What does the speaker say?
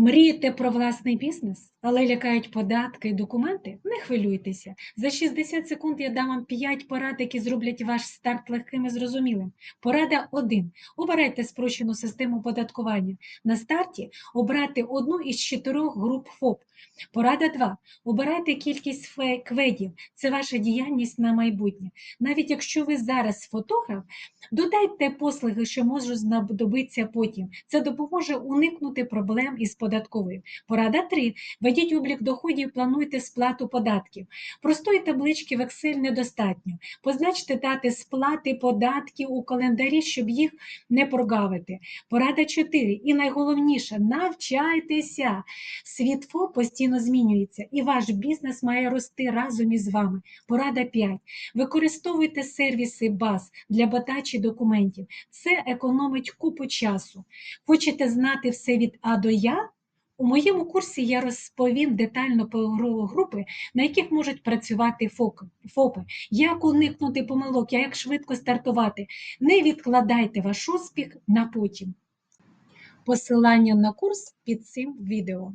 Мрієте про власний бізнес, але лякають податки і документи? Не хвилюйтеся. За 60 секунд я дам вам 5 порад, які зроблять ваш старт легким і зрозумілим. Порада 1. Обирайте спрощену систему оподаткування. На старті обрати одну із чотирьох груп ФОП. Порада 2. Обирайте кількість кведів. Це ваша діяльність на майбутнє. Навіть якщо ви зараз фотограф, додайте послуги, що можуть знадобитися потім. Це допоможе уникнути проблем із податковою. Порада 3. Ведіть облік доходів, плануйте сплату податків. Простої таблички в Excel недостатньо. Позначте дати сплати податків у календарі, щоб їх не прогавити. Порада 4. І найголовніше навчайтеся. Світ ФОП постійно змінюється, і ваш бізнес має рости разом із вами. Порада 5. Використовуйте сервіси баз для подачі документів. Це економить купу часу. Хочете знати все від А до Я? У моєму курсі я розповім детально про групи, на яких можуть працювати ФОПи, як уникнути помилок, як швидко стартувати. Не відкладайте ваш успіх на потім. Посилання на курс під цим відео.